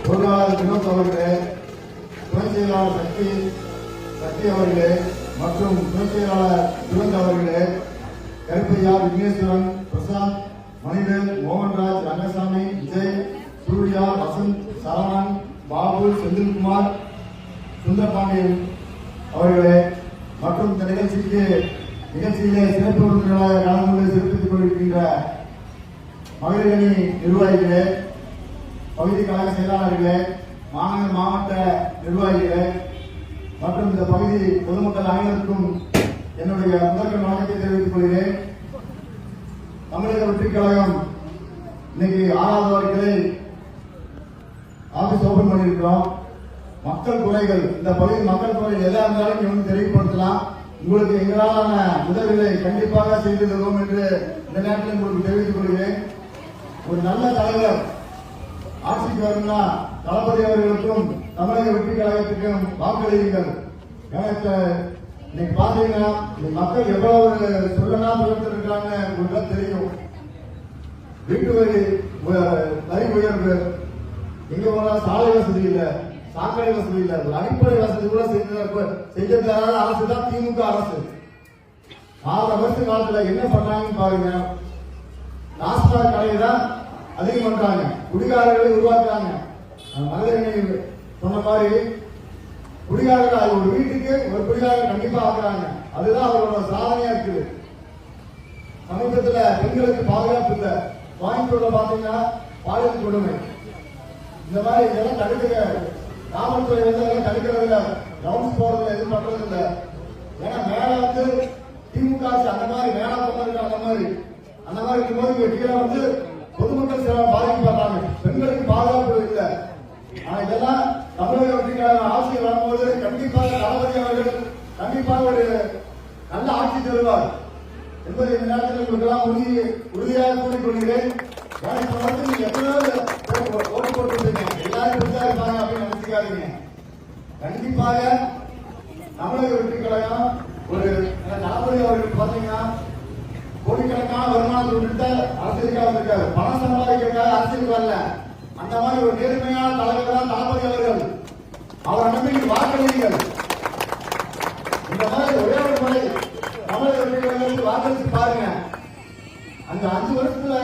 பொருளாளர் வினோத் அவர்களே துணை செயலாளர் சக்தி சக்தி அவர்களே மற்றும் துணை செயலாளர் சிவந்த் அவர்களே கருப்பையா விக்னேஸ்வரன் பிரசாந்த் மணிவேல் மோகன்ராஜ் ரங்கசாமி விஜய் சூர்யா வசந்த் சரவணன் பாபு செந்தில்குமார் சுந்தரபாண்டியன் அவர்களே மற்றும் இந்த நிகழ்ச்சிக்கு நிகழ்ச்சியிலே சிறப்பு விருந்தினராக கலந்து கொண்டு சிறப்பித்துக் கொண்டிருக்கின்ற மகளிரணி நிர்வாகிகளே பகுதி கழக செயலாளர்களே மாநகர மாவட்ட நிர்வாகிகளே மற்றும் இந்த பகுதி பொதுமக்கள் அனைவருக்கும் என்னுடைய முதற்கண் வணக்கத்தை தெரிவித்துக் கொள்கிறேன். தமிழக வெற்றி கழகம் இன்னைக்கு ஆறாவது வாரத்திலே ஆபீஸ் ஓபன் பண்ணியிருக்கிறோம். மக்கள் குறைகள் இந்த பகுதி மக்கள் குறைகள் எதா இருந்தாலும் இங்க வந்து தெரியப்படுத்தலாம் உங்களுக்கு எங்களாலான உதவிகளை கண்டிப்பாக செய்து தருவோம் என்று இந்த நேரத்தில் உங்களுக்கு தெரிவித்துக் கொள்கிறேன். ஒரு நல்ல தலைவர் ஆட்சிக்கு வரும்னா தளபதி அவர்களுக்கும் தமிழக வெற்றி கழகத்துக்கும் வாக்களியுங்கள். எனக்கு இன்னைக்கு பாத்தீங்கன்னா மக்கள் எவ்வளவு சொல்லலாம் இருக்காங்க உங்களுக்கு தெரியும். வீட்டு வரி வரி உயர்வு எங்க போனா சாலை வசதி இல்ல சாக்கடை வசதி இல்ல அடிப்படை வசதி கூட செய்ய செய்ய தராத அரசு தான் திமுக அரசு. ஆறு வருஷ காலத்துல என்ன பண்ணாங்கன்னு பாருங்க. நாஸ்டா கடையை தான் அதிகம் பண்றாங்க. குடிகாரர்களை உருவாக்குறாங்க. மகளிர் சொன்ன மாதிரி குடிகாரர்கள் அது ஒரு வீட்டுக்கு ஒரு குடிகாரர் கண்டிப்பா ஆகுறாங்க அதுதான் அவரோட சாதனையா இருக்குது. சமீபத்துல பெண்களுக்கு பாதுகாப்பு இல்லை. கோயம்புத்தூர்ல பாத்தீங்கன்னா பாலியல் கொடுமை. இந்த மாதிரி இதெல்லாம் தடுக்கிற காவல்துறை வந்து அதெல்லாம் தடுக்கிறது இல்ல. ரவுண்ட்ஸ் போறது எதுவும் பண்றது இல்ல. ஏன்னா மேல வந்து திமுக அந்த மாதிரி மேல போறது அந்த மாதிரி. அந்த மாதிரி இருக்கும்போது இங்க கீழே வந்து பொதுமக்கள் சில பாதிக்கப்படுறாங்க பெண்களுக்கு பாதுகாப்பு இல்லை. ஆனா இதெல்லாம் தமிழக வெற்றிக்கான ஆட்சி வரும்போது கண்டிப்பாக தளபதி அவர்கள் கண்டிப்பாக ஒரு நல்ல ஆட்சி தருவார். என்பதை இந்த நேரத்தில் உங்களுக்கெல்லாம் உறுதி உறுதியாக கூறிக்கொள்கிறேன். எத்தனையோ ஓட்டு போட்டுருக்கீங்க எல்லாரும் உறுதியா இருப்பாங்க அப்படின்னு நினைச்சுக்காதீங்க. கண்டிப்பாக தமிழக வெற்றி கழகம் ஒரு தளபதி அவர்கள் பாத்தீங்கன்னா கோடிக்கணக்கான வருமானத்தை அரசியலுக்காக வந்திருக்காரு பணம் சம்பாதிக்கிறதுக்காக அரசியலுக்கு வரல. அந்த மாதிரி ஒரு நேர்மையான தலைவர் தான் தளபதி அவர்கள் அவர் நம்பிக்கை நீங்க வாக்களியுங்கள். இந்த மாதிரி ஒரே ஒரு முறை தமிழக வெற்றிகளுக்கு வாக்களித்து பாருங்க. அந்த அஞ்சு வருஷத்துல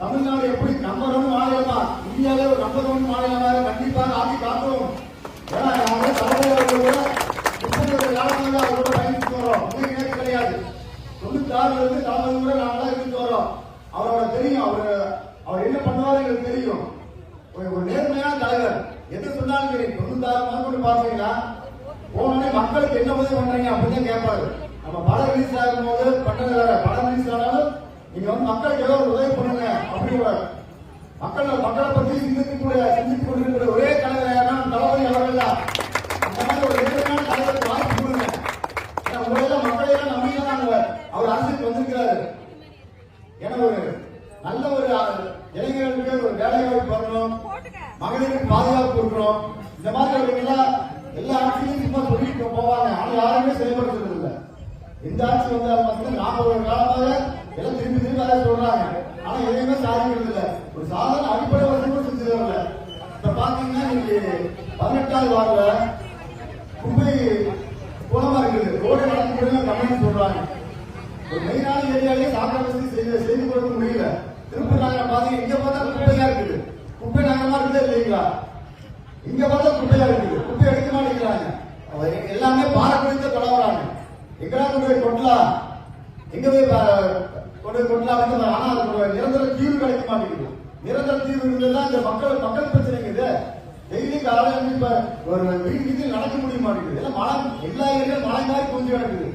தமிழ்நாடு எப்படி நம்பர் ஒன் மாநிலமா? இந்தியாவிலே ஒரு நம்பர் ஒன் மாநிலமாக கண்டிப்பாக ஆக்கி காட்டும் ஏன்னா நாங்க தலைவர் அவர்கள் கூட முப்பது வருட காலமாக அவரோட பயணித்து வரோம் இது எனக்கு கிடையாது தொண்ணூத்தி ஆறுல இருந்து தலைவர் கூட நாங்க தான் இருந்து வரோம் அவரோட தெரியும் அவர் அவர் என்ன பண்ணுவாரு எங்களுக்கு தெரியும் ஒரு ஒரு நேர்மையான தலைவர் எது சொன்னாலும் சரி தொண்ணூத்தி ஆறு முதற்கொண்டு பாத்தீங்கன்னா போனோடனே மக்களுக்கு என்ன உதவி பண்றீங்க அப்படின்னு கேட்பாரு. நம்ம படம் ரிலீஸ் ஆகும் போது பண்ணது வேற படம் ரிலீஸ் ஆனாலும் நீங்க வந்து மக்களுக்கு ஏதோ ஒரு உதவி பண்ணுங்க அப்படிங்கிற மக்கள் மக்களை பத்தி சிந்தித்து கூட சிந்தித்துக் கொண்டிருக்கிற ஒரே தலைவர் யாருன்னா தளபதி அவர்கள் தான். அந்த மாதிரி ஒரு நேர்மையான தலைவருக்கு வாய்ப்பு கொடுங்க. ஏன்னா உங்களெல்லாம் மக்களை எல்லாம் நம்பி தான் அவர் அரசுக்கு வந்திருக்கிறாரு. ஏன்னா ஒரு நல்ல ஒரு இளைஞர்களுக்கு ஒரு வேலை வாய்ப்பு வரணும் மகளிருக்கு பாதுகாப்பு கொடுக்கணும். இந்த மாதிரி அவர்களெல்லாம் எல்லா ஆட்சியும் சும்மா சொல்லிட்டு போவாங்க. ஆனா யாருமே செயல்படுத்துறது இல்ல இந்த ஆட்சி வந்தாலும் பார்த்தீங்கன்னா நாற்பது ஒரு காலமாக எல்லாம் திரும்பி திரும்பி அதை சொல்றாங்க. ஆனா எதையுமே சாதிக்கிறது இல்ல ஒரு சாதாரண அடிப்படை வசதி கூட செஞ்சு வரல இப்ப பாத்தீங்கன்னா இன்னைக்கு பதினெட்டாவது வார்டுல குப்பை குளமா இருக்குது. ரோடு நடந்து கூட கம்மின்னு சொல்றாங்க. ஒரு மெயினான ஏரியாலே சாப்பிட வசதி செய்து செய்து கொடுக்க முடியல. திருப்பூர் நகரம் பாத்தீங்க இங்க பார்த்தா குப்பையா இருக்குது. குப்பை நகரமா இருக்குதே இல்லைங்களா? இங்க பார்த்தா குப்பையா இருக்குது. குப்பை எடுக்க எல்லாமே பாரம்பரியத்தை தொடங்குறாங்க எங்கடா கொண்டு போய் கொட்டலாம் எங்க போய் பா- கொண்டு கொட்டலாம் வந்து ஆனா அது நிரந்தர தீர்வு கிடைக்க மாட்டேங்குது. நிரந்தர தீர்வு இருந்ததுதான் இந்த மக்கள் மக்கள் பிரச்சனைங்க இது. டெய்லி காலையில இப்ப ஒரு வீடு வீட்டில் நடக்க முடிய மாட்டேங்குது. எல்லாம் மழை எல்லா ஏரியாலும் மழை மாதிரி குஞ்சு கிடக்குது.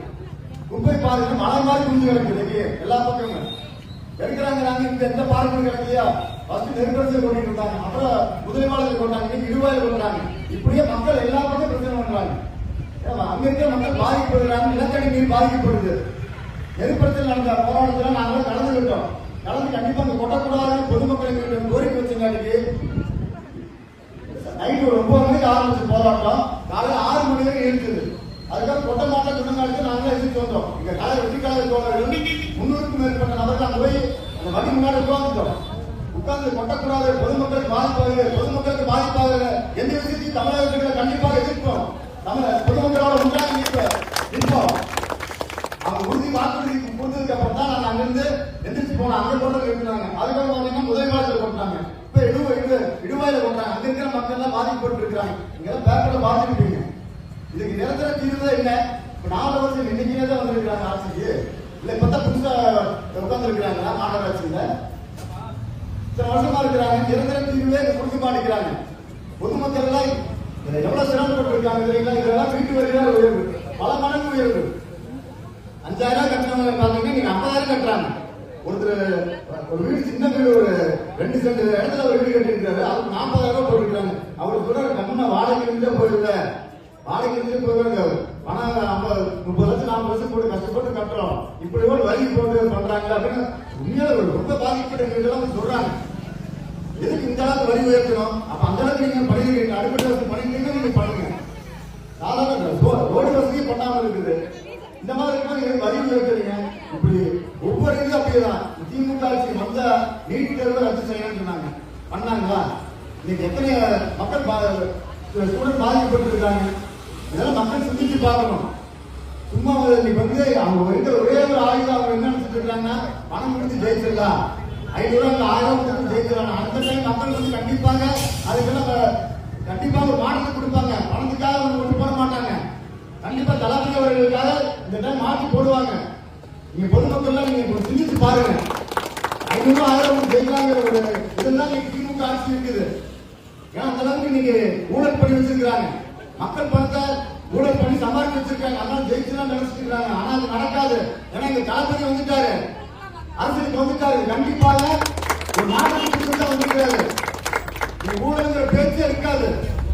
குப்பை பாருங்க மழை மாதிரி குஞ்சு கிடக்குது எல்லா பக்கமும். எடுக்கிறாங்க நாங்க இந்த எந்த பார்க்கும் கிடைக்கலையா ஃபர்ஸ்ட் நெருக்கடிச்சு கொண்டு இருந்தாங்க அப்புறம் முதலீவாளர்கள் கொண்டாங்க. இன்னைக்கு இருவாயில் கொண்டாங்க. இப்படியே மக்கள் எல்லா பக்கம் பிரச்சனை பண்றாங்க. அமெரிக்க மக்கள் பாதிக்கப்படுகிறாங்க. நிலத்தடி நீர் பாதிக்கப்படுது. நெருக்கத்தில் நடந்த? போராட்டத்துல நாங்களும் கலந்துகிட்டோம் கலந்து கண்டிப்பா அங்க கொட்டக்கூடாதுன்னு பொதுமக்களுக்கு கோரிக்கை வச்சங்காட்டிக்கு நைட்டு ஒரு ஒன்பது மணிக்கு ஆரம்பிச்சு போராட்டம். காலையில் ஆறு மணி வரைக்கும் இருக்குது அதுக்காக கொட்ட மாட்டோம் சொன்னாங்க நாங்களே எதிர்த்து வந்தோம். இங்க கலை வெற்றி காலையில் தோழர்கள் முன்னூறுக்கும் மேற்பட்ட நபர்கள் அங்க போய் அந்த வழி முன்னாடி உட்காந்துட்டோம் உட்கார்ந்து கொட்டக்கூடாது பொதுமக்களுக்கு பாதிப்பாக பொதுமக்களுக்கு பாதிப்பாக எந்த விஷயத்தையும் தமிழகத்தில் கண்டிப்பாக எதிர்ப்போம். நம்ம பொதுமக்களோட உண்டாக நிற்போம். அவங்க உறுதி வாக்குறுதி கொடுத்ததுக்கு அப்புறம் தான் நாங்க அங்கிருந்து எந்திரிச்சு போனோம். அங்க போட்டது இருக்கிறாங்க அதுக்கப்புறம் பாத்தீங்கன்னா முதல் காலத்துல போட்டாங்க இப்ப இடுவ இடு இடுவாயில கொண்டாங்க. அங்க இருக்கிற மக்கள் எல்லாம் பாதிக்கப்பட்டு இருக்காங்க நீங்க எல்லாம் பேப்பர்ல பாத்துருப்பீங்க இதுக்கு நிரந்தர தீர்வு என்ன? இப்ப நாலு வருஷம் இன்னைக்கு தான் வந்திருக்கிறாங்க ஆட்சிக்கு. இல்ல இப்பதான் புதுசா உட்கார்ந்து இருக்கிறாங்களா மாநகராட்சியில. இத்தனை வருஷமா இருக்கிறாங்க நிரந்தர தீர்வே கொடுக்க மாட்டேங்கிறாங்க பொதுமக்கள் எல்லாம் இதுல எவ்வளவு சிரமப்பட்டு இருக்காங்க தெரியுங்களா? இதெல்லாம் வீட்டு வரிதான் உயர்வு. பல மடங்கு உயர்வு. அஞ்சாயிரம் கட்டினவங்க பாத்தீங்கன்னா நீங்க ஐம்பதாயிரம் கட்டுறாங்க. ஒருத்தர் ஒரு வீடு சின்ன வீடு ஒரு ரெண்டு சென்ட் இடத்துல ஒரு வீடு கட்டிருக்காரு அவருக்கு நாற்பதாயிரம் ரூபாய் போட்டுருக்காங்க. அவருக்கு கூட கம்மன வாடகை இருந்தே போயிருந்த வாடகை இருந்தே போயிருக்காங்க பணம் ஐம்பது முப்பது லட்சம் நாற்பது லட்சம் போட்டு கஷ்டப்பட்டு கட்டுறோம். இப்படி கூட வரி போட்டு பண்றாங்க அப்படின்னு உண்மையில ஒரு ரொம்ப பாதிக்கப்பட்ட வீடுலாம் சொல்றாங்க. எதுக்கு இந்த அளவுக்கு வரி உயர்த்தணும்? அப்ப அந்த அளவுக்கு நீங்க படிக்கிறீங்க அடிப்படை வசதி படிக்கிறீங்க நீங்க பண்ணுங்க சாதாரண ரோடு வசதியே பண்ணாம இருக்குது. இந்த மாதிரி இருக்கும்போது வரி உயர்த்துறீங்க? இப்படி ஒவ்வொரு இதுவும் அப்படியேதான். திமுக ஆட்சி வந்த நீட் தேர்வு ரத்து செய்யணும்னு சொன்னாங்க. பண்ணாங்களா? இன்னைக்கு எத்தனை மக்கள் ஸ்டூடெண்ட் பாதிக்கப்பட்டிருக்காங்க? இதெல்லாம் மக்கள் சிந்திச்சு பார்க்கணும். சும்மா வந்து இன்னைக்கு வந்து அவங்க இருக்க ஒரே ஒரு ஆயுதம் அவங்க என்ன நினைச்சிட்டு இருக்காங்கன்னா பணம் கொடுத்து ஜெயிச்சிடலாம். ஐநூறு ஆயிரம் கொடுத்து ஜெயிச்சிடலாம் மக்கள் வந்து கண்டிப்பாக அதுக்கெல்லாம் கண்டிப்பாக ஒரு மாற்றத்தை கொடுப்பாங்க. பணத்துக்காக அவங்க ஒன்று போட மாட்டாங்க. கண்டிப்பா தளபதி அவர்களுக்காக இந்த டைம் மாற்றி போடுவாங்க. நீங்க பொதுமக்கள்லாம் நீங்க கொஞ்சம் சிந்திச்சு பாருங்க. ஐநூறு ஆயிரம் ஜெயிக்கலாங்கிற ஒரு இதெல்லாம் நீங்க திமுக ஆட்சி இருக்குது. ஏன்னா அந்த அளவுக்கு நீங்க ஊழல் பண்ணி வச்சிருக்கிறாங்க? மக்கள் பணத்தை ஊழல் பண்ணி சம்பாதிச்சு வச்சிருக்காங்க. அதனால ஜெயிச்சுலாம் நினைச்சிட்டு இருக்காங்க ஆனா அது நடக்காது. ஏன்னா இங்க தளபதி வந்துட்டாரு. அரசுக்கு வந்துட்டாரு. கண்டிப்பாக ஒரு நாட்டுக்கு தான் வந்திருக்காரு நீ பேச்சே இருக்காது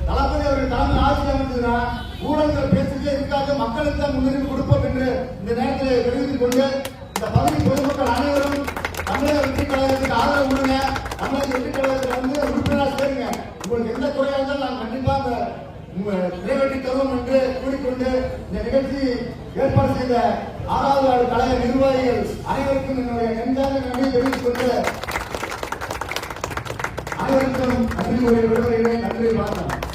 தளபதி அவர்கள் தலைமை ஆட்சி அமைச்சதுன்னா ஊழல்ங்கிற பேச்சுக்கே இருக்காது மக்களுக்கு தான் முன்னுரிமை கொடுப்போம் என்று இந்த நேரத்தில் தெரிவித்துக் கொண்டு இந்த பகுதி பொதுமக்கள் அனைவரும் தமிழக வெற்றி கழகத்துக்கு ஆதரவு கொடுங்க தமிழக வெற்றி கழகத்தில் வந்து உறுப்பினராக சேருங்க உங்களுக்கு எந்த குறையா இருந்தாலும் நாங்கள் கண்டிப்பாக உங்க நிறைவேற்றி தருவோம் என்று கூறிக்கொண்டு இந்த நிகழ்ச்சி ஏற்பாடு செய்த ஆறாவது ஆண்டு கழக நிர்வாகிகள் அனைவருக்கும் என்னுடைய நெஞ்சார்ந்த நன்றி தெரிவித்துக் கொண்டு அனைவருக்கும் நன்றி கூறி விடுகிறேன் நன்றி வணக்கம்.